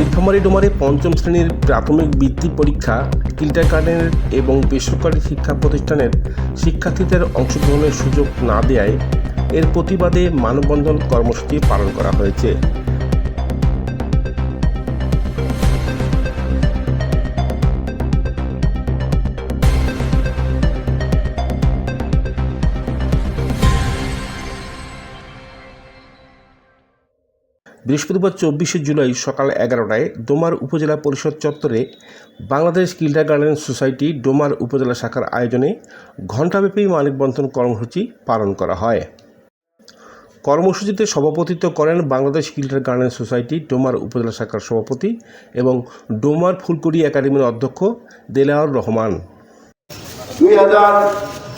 নীলফামারী ডোমারে পঞ্চম শ্রেণির প্রাথমিক বৃত্তি পরীক্ষা কিল্টার কার্ডেন এবং বেসরকারি শিক্ষা প্রতিষ্ঠানের শিক্ষার্থীদের অংশগ্রহণের সুযোগ না দেয়ায় এর প্রতিবাদে মানববন্ধন কর্মসূচি পালন করা হয়েছে। বৃহস্পতিবার চব্বিশে জুলাই সকাল এগারোটায় ডোমার উপজেলা পরিষদ চত্বরে বাংলাদেশ কিল্ডার গার্ডেন সোসাইটি ডোমার উপজেলা শাখার আয়োজনে ঘণ্টাব্যাপী মানববন্ধন কর্মসূচি পালন করা হয়। কর্মসূচিতে সভাপতিত্ব করেন বাংলাদেশ কিল্ডার গার্ডেন সোসাইটি ডোমার উপজেলা শাখার সভাপতি এবং ডোমার ফুলকুড়ি একাডেমির অধ্যক্ষ দেলাওয়ার রহমান। দুই হাজার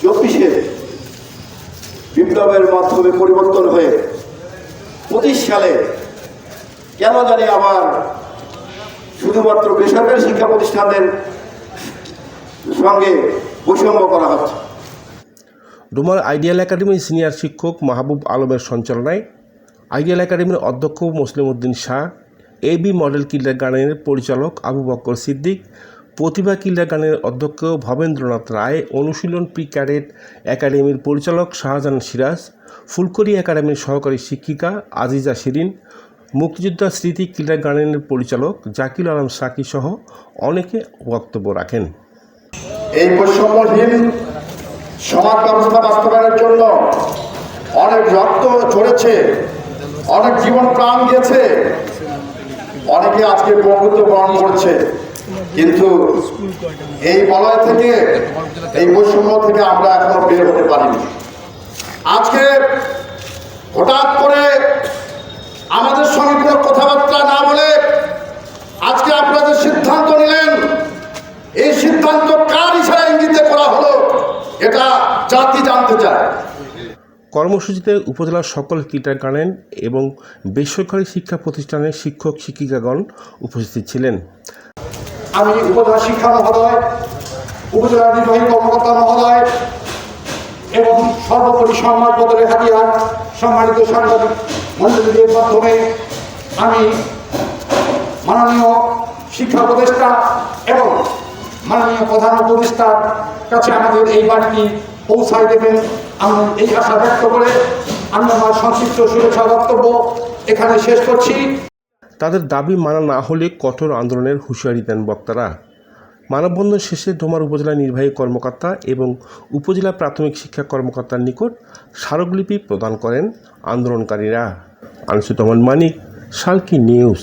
চব্বিশে বিপ্লবের মাধ্যমে পরিবর্তন হয়ে পঁচিশ সালে কেন জানি আবার শুধুমাত্র বেসরকারি শিক্ষা প্রতিষ্ঠানের সঙ্গে বৈষম্য করা হচ্ছে। ডোমার আইডিয়াল একাডেমির সিনিয়র শিক্ষক মাহবুব আলমের সঞ্চালনায় আইডিয়াল একাডেমির অধ্যক্ষ মুসলিম উদ্দিন শাহ এবি মডেল কিল্ডার গার্ডেনের পরিচালক আবু বক্কর সিদ্দিক, প্রতিভা কিল্ডার গার্ডেনের অধ্যক্ষ ভবেন্দ্রনাথ রায়, অনুশীলন প্রি ক্যাডেট একাডেমির পরিচালক শাহজাহান সিরাজ ফুলকরি একাডেমির সহকারী শিক্ষিকা আজিজা শিরিন মুক্তিযোদ্ধা স্মৃতি কিল্ডার গার্ডেনের পরিচালক জাকির আলম সাকি সহ অনেকে বক্তব্য রাখেন। এই বৈষম্যহীন সমাজ ব্যবস্থা বাস্তবায়নের জন্য অনেক রক্ত ঝরেছে, অনেক জীবন প্রাণ গেছে, অনেকে আজকে বন্ধুত্ব বরণ করছে। কিন্তু এই বলয় থেকে, এই বৈষম্য থেকে আমরা এখনও বের হতে পারিনি। আজকে হঠাৎ করে আমাদের সঙ্গে কোনো কথাবার্তা না বলে আজকে আপনাদের সিদ্ধান্ত নিলেন এই সিদ্ধান্ত কার ইশারা ইঙ্গিতে করা হলো? এটা জাতি জানতে চায়। কর্মসূচিতে উপজেলার সকল কিল্টার গার্ডেন এবং বেসরকারি শিক্ষা প্রতিষ্ঠানের শিক্ষক শিক্ষিকাগণ উপস্থিত ছিলেন। আমি উপজেলা শিক্ষা মহোদয় উপজেলা নির্বাহী কর্মকর্তা মহোদয় এবং সর্বোপরি সম্মান বদলে হাতিয়ার সম্মানিত সাংবাদিক মন্ডলীদের মাধ্যমে আমি মাননীয় শিক্ষা উপদেষ্টা এবং মাননীয় প্রধান উপদেষ্টার কাছে আমাদের এই বাণীটি পৌঁছায় দেবেন। আমি এই আশা ব্যক্ত করে আমি আমার সংক্ষিপ্ত শুভেচ্ছা বক্তব্য এখানে শেষ করছি। তাদের দাবি মানা না হলে কঠোর আন্দোলনের হুঁশিয়ারি দেন বক্তারা। মানববন্ধন শেষে ডোমার উপজেলা নির্বাহী কর্মকর্তা এবং উপজেলা প্রাথমিক শিক্ষা কর্মকর্তার নিকট স্মারকলিপি প্রদান করেন আন্দোলনকারীরা। আনিসুজ্জামান মানিক, সালকি নিউজ।